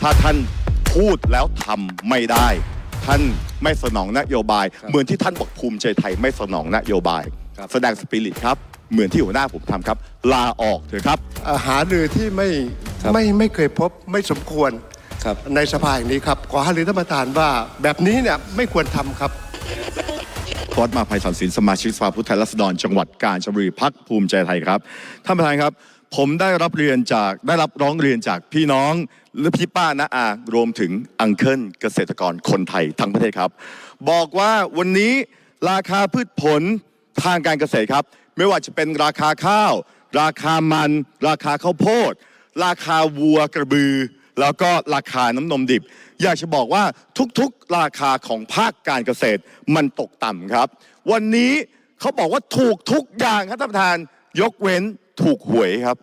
ถ้าท่านพูดแล้วทำไม่ได้ ท่านไม่สนองนโยบายครับเหมือนที่ท่านบอกภูมิใจไทยไม่สนองนโยบาย ครับ แสดงสปิริตครับ เหมือนที่หัวหน้าผมทำครับ ลาออกเถอะครับ อ่าหารือที่ไม่ครับไม่ไม่เคยพบไม่สมควรครับ ในสภาแห่งนี้ครับ ขอหารือท่านประธานว่าแบบนี้เนี่ยไม่ควรทำครับโค้ดมาภัยสอนศิลป์สมาชิกสภาผู้แทนราษฎรจังหวัดกาญจนบุรีพักภูมิใจไทยครับท่านประธานครับ ผมได้รับเรียนจากได้รับร้องเรียนจากพี่น้องหรือพี่ป้าน้าอารวมถึงอังเคิลเกษตรกรคนไทยทั้งประเทศครับ บอกว่าวันนี้ราคาพืชผลทางการเกษตรครับ ไม่ว่าจะเป็นราคาข้าว ราคามัน ราคาข้าวโพด ราคาวัวกระบือ แล้วก็ราคาน้ำนมดิบ อยากจะบอกว่าทุกๆราคาของภาคการเกษตรมันตกต่ำครับ วันนี้เขาบอกว่าถูกทุกอย่างครับท่านประธานยกเว้น ถูกหวยครับ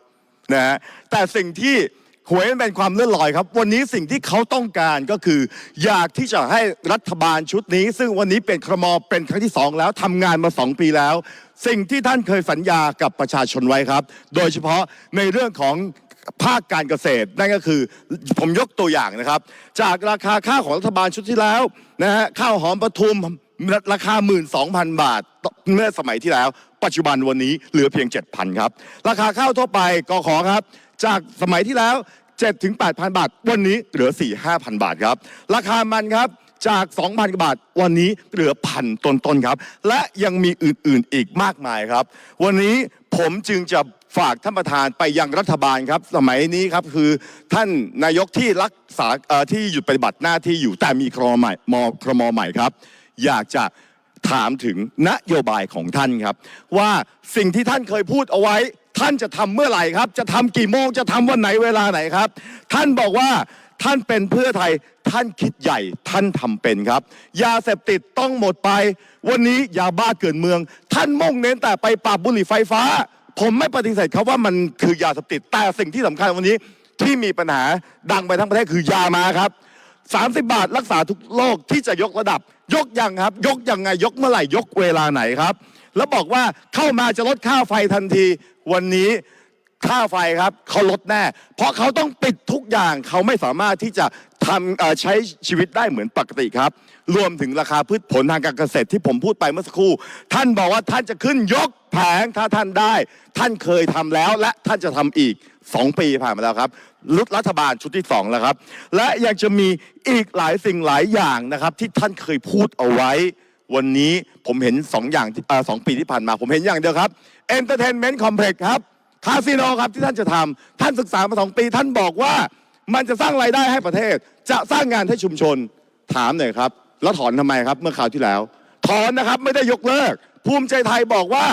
นะฮะแต่สิ่งที่หวยมันเป็นความเลื่อนลอยครับ วันนี้สิ่งที่เขาต้องการก็คือ อยากที่จะให้รัฐบาลชุดนี้ ซึ่งวันนี้เป็นครมเป็นครั้งที่สองแล้วทำงานมาสองปีแล้ว สิ่งที่ท่านเคยสัญญากับประชาชนไว้ครับ โดยเฉพาะในเรื่องของภาคการเกษตรนั่นก็คือผมยกตัวอย่างนะครับ จากราคาข้าวของรัฐบาลชุดที่แล้วนะฮะข้าวหอมปทุมราคา 12,000 บาทเมื่อสมัยที่แล้ว ปัจจุบันวันนี้เหลือเพียง 7,000 ครับ ราคาข้าวทั่วไปกขอครับ จากสมัยที่แล้ว7ถึง8,000 บาท วันนี้เหลือ 4-5,000 บาทครับ ราคามันครับจาก 2,000กว่าบาท วันนี้เหลือพันต้นๆครับ และยังมีอื่นๆอีกมากมายครับ วันนี้ผมจึงจะฝากท่านประธานไปยังรัฐบาลครับ สมัยนี้ครับคือท่านนายกที่รักษาที่หยุดปฏิบัติหน้าที่อยู่แต่มีครมใหม่มครมใหม่ครับ อยากจะ ถามถึงนโยบายของท่านครับ ว่าสิ่งที่ท่านเคยพูดเอาไว้ ท่านจะทำเมื่อไหร่ครับ จะทำกี่โมงจะทำวันไหนเวลาไหนครับ ท่านบอกว่าท่านเป็นเพื่อไทยท่านคิดใหญ่ท่านทำเป็นครับ ยาเสพติดต้องหมดไป วันนี้ยาบ้าเกินเมือง ท่านมุ่งเน้นแต่ไปปราบบุหรี่ไฟฟ้า ผมไม่ปฏิเสธครับว่ามันคือยาเสพติดแต่สิ่งที่สำคัญวันนี้ที่มีปัญหาดังไปทั้งประเทศคือยามาครับ 30 บาทรักษาทุกโรคที่จะยกระดับ ยกยังครับ ยกยังไงยกเมื่อไหร่ยกเวลาไหนครับ แล้วบอกว่าเข้ามาจะลดค่าไฟทันทีวันนี้ ค่าไฟครับเขาลดแน่ เพราะเขาต้องปิดทุกอย่างเขาไม่สามารถที่จะทำใช้ชีวิตได้เหมือนปกติครับ รวมถึงราคาพืชผลทางการเกษตรที่ผมพูดไปเมื่อสักครู่ ท่านบอกว่าท่านจะขึ้นยกแผงถ้าท่านได้ ท่านเคยทำแล้วและท่านจะทำอีก 2 ปีผ่านมาแล้วครับรุดรัฐบาลชุดที่ 2 แล้วครับ และยังจะมีอีกหลายสิ่งหลายอย่างนะครับ ที่ท่านเคยพูดเอาไว้ วันนี้ผมเห็น2อย่างสองปีที่ผ่านมา ผมเห็นอย่างเดียวครับ Entertainment Complex ครับ คาสิโนครับที่ท่านจะทำท่านศึกษามาสองปี ท่านบอกว่ามันจะสร้างรายได้ให้ประเทศ จะสร้างงานให้ชุมชนถามหน่อยครับ แล้วถอนทำไมครับ เมื่อคราวที่แล้ว ถอนนะครับไม่ได้ยกเลิก ภูมิใจไทยบอกว่า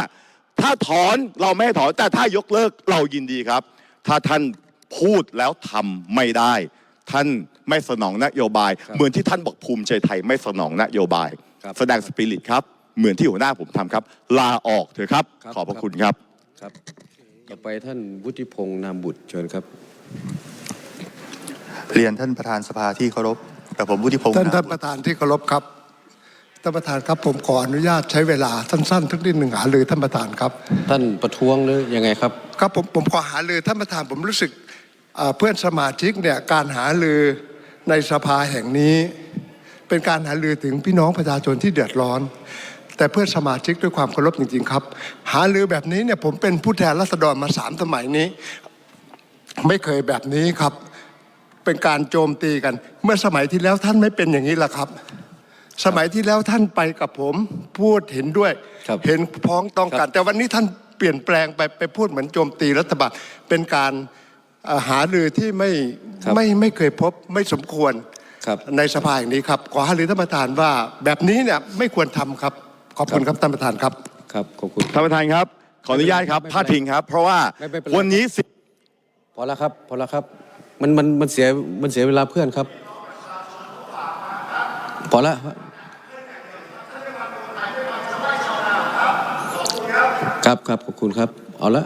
ถ้าถอนเราไม่ให้ถอนแต่ถ้ายกเลิกเรายินดีครับ ถ้าท่านพูดแล้วทำไม่ได้ ท่านไม่สนองนโยบายครับเหมือนที่ท่านบอกภูมิใจไทยไม่สนองนโยบายครับแสดงสปิริตครับ เหมือนที่หัวหน้าผมทำครับ ลาออกเถอะครับครับขอบพระคุณครับครับ ต่อไปท่านวุฒิพงษ์นามบุตรเชิญครับ เรียนท่านประธานสภาที่เคารพกับผมวุฒิพงศ์ท่านนะท่านประธานที่เคารพครับท่านประธานครับผมขออนุญาตใช้เวลาสั้นๆทักนิดหนึ่งหารือท่านประธานครับ ท่านประท้วงหรือยังไงครับ ครับผมผมขอหารือท่านประธานผมรู้สึกเอ่อเพื่อนสมาชิกเนี่ยการหารือในสภาแห่งนี้ เป็นการหารือถึงพี่น้องประชาชนที่เดือดร้อน แต่เพื่อนสมาชิกด้วยความเคารพจริง ๆ ครับ หารือแบบนี้เนี่ยผมเป็นผู้แทนรัษฎรมาสามสมัยนี้ ไม่เคยแบบนี้ครับ เป็นการโจมตีกัน เมื่อสมัยที่แล้วท่านไม่เป็นอย่างนี้ละครับ สมัยที่แล้วท่านไปกับผมพูดเห็นด้วย ครับเห็นพ้องต้องคกัรันบแต่วันนี้ท่านเปลี่ยนแปลงไปไปพูดเหมือนโจมตีรัฐบาลเป็นการเอ่อหารือที่ไม่ครับไม่ไม่เคยพบไม่สมควรครับ ในสภาอย่างนี้ครับขอหารือท่านประธานว่าแบบนี้เนี่ยไม่ควรทำครับ ขอบคุณครับท่านประธานครับ ครับขอบคุณท่านประธานครับ ขออนุญาตครับไม่เป็นไรพาดพิงครับ เพราะว่าไม่ไม่เป็นไร วันนี้สิ พอแล้วครับ พอแล้วครับ มันมันมันเสียมันเสียเวลาเพื่อนครับ พอแล้วครับครับขอบคุณครับ เอาละ